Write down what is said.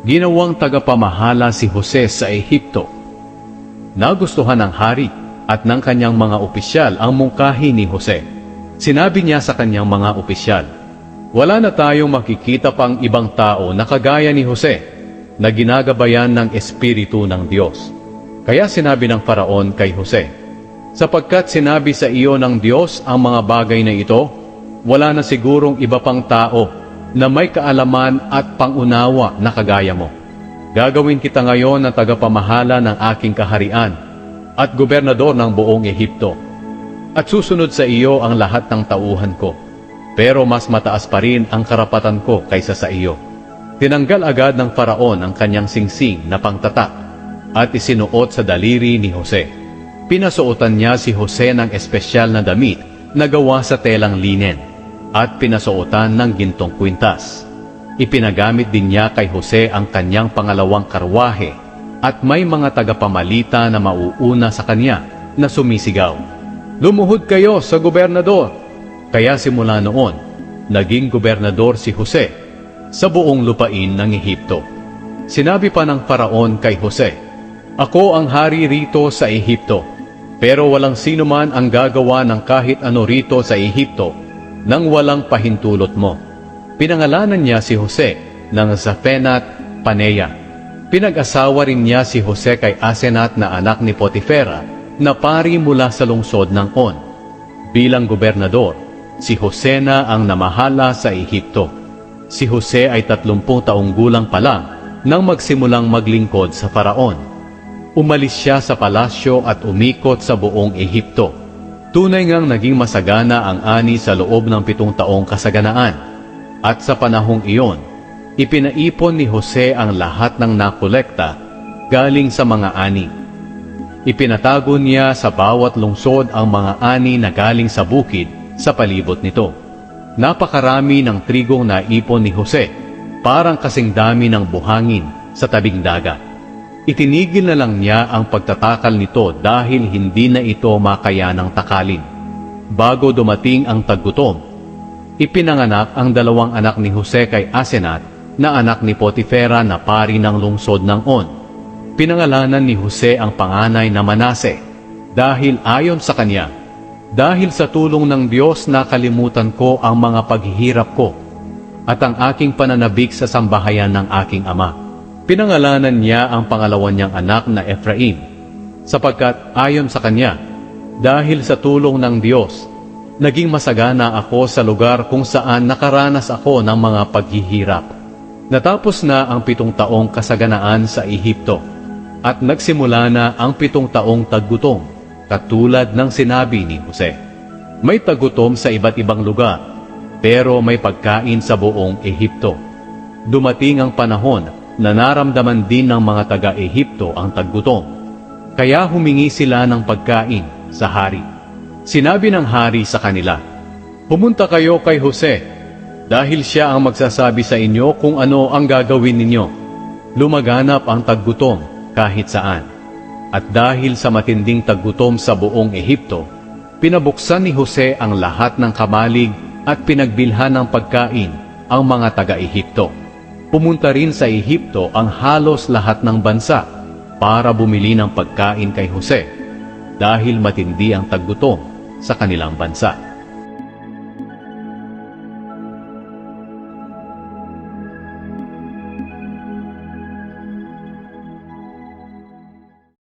ginawang tagapamahala si Jose sa Ehipto. Nagustuhan ng hari at ng kanyang mga opisyal ang mungkahi ni Jose. Sinabi niya sa kanyang mga opisyal, Wala na tayong makikita pang ibang tao na kagaya ni Jose na ginagabayan ng Espiritu ng Diyos. Kaya sinabi ng Faraon kay Jose, Sapagkat sinabi sa iyo ng Diyos ang mga bagay na ito, wala na sigurong iba pang tao na may kaalaman at pangunawa na kagaya mo. Gagawin kita ngayon na tagapamahala ng aking kaharian at gobernador ng buong Ehipto. At susunod sa iyo ang lahat ng tauhan ko. Pero mas mataas pa rin ang karapatan ko kaysa sa iyo. Tinanggal agad ng Faraon ang kanyang singsing na pangtatak at isinuot sa daliri ni Jose. Pinasuotan niya si Jose ng espesyal na damit na gawa sa telang linen at pinasuotan ng gintong kwintas. Ipinagamit din niya kay Jose ang kanyang pangalawang karwahe at may mga tagapamalita na mauuna sa kanya na sumisigaw. Lumuhod kayo sa gobernador! Kaya simula noon, naging gobernador si Jose sa buong lupain ng Ehipto. Sinabi pa ng Faraon kay Jose, Ako ang hari rito sa Ehipto, pero walang sino man ang gagawa ng kahit ano rito sa Ehipto nang walang pahintulot mo. Pinangalanan niya si Jose ng Zafenat Paneya. Pinag-asawa rin niya si Jose kay Asenat na anak ni Potifera na pari mula sa lungsod ng On. Bilang gobernador, si Jose na ang namahala sa Ehipto. Si Jose ay tatlumpung taong gulang pa lang nang magsimulang maglingkod sa Faraon. Umalis siya sa palasyo at umikot sa buong Ehipto. Tunay ngang naging masagana ang ani sa loob ng pitong taong kasaganaan. At sa panahong iyon, ipinaipon ni Jose ang lahat ng nakolekta galing sa mga ani. Ipinatago niya sa bawat lungsod ang mga ani na galing sa bukid sa palibot nito. Napakarami ng trigong naipon ni Jose, parang kasing dami ng buhangin sa tabing dagat. Itinigil na lang niya ang pagtatakal nito dahil hindi na ito makayanang takalin. Bago dumating ang taggutom, ipinanganak ang dalawang anak ni Jose kay Asenat na anak ni Potifera na pari ng lungsod ng On. Pinangalanan ni Jose ang panganay na Manase dahil ayon sa kanya, dahil sa tulong ng Diyos nakalimutan ko ang mga paghihirap ko at ang aking pananabik sa sambahayan ng aking ama. Pinangalanan niya ang pangalawa niyang anak na Ephraim, sapagkat ayon sa kanya, dahil sa tulong ng Diyos, naging masagana ako sa lugar kung saan nakaranas ako ng mga paghihirap. Natapos na ang pitong taong kasaganaan sa Ehipto, at nagsimula na ang pitong taong taggutom, katulad ng sinabi ni Jose. May tagutom sa iba't ibang lugar, pero may pagkain sa buong Ehipto. Dumating ang panahon na naramdaman din ng mga taga-Ehipto ang taggutom. Kaya humingi sila ng pagkain sa hari. Sinabi ng hari sa kanila, Pumunta kayo kay Jose, dahil siya ang magsasabi sa inyo kung ano ang gagawin ninyo. Lumaganap ang taggutom kahit saan. At dahil sa matinding taggutom sa buong Ehipto, pinabuksan ni Jose ang lahat ng kamalig at pinagbilhan ng pagkain ang mga taga-Ehipto. Pumunta rin sa Ehipto ang halos lahat ng bansa para bumili ng pagkain kay Jose dahil matindi ang taggutom sa kanilang bansa.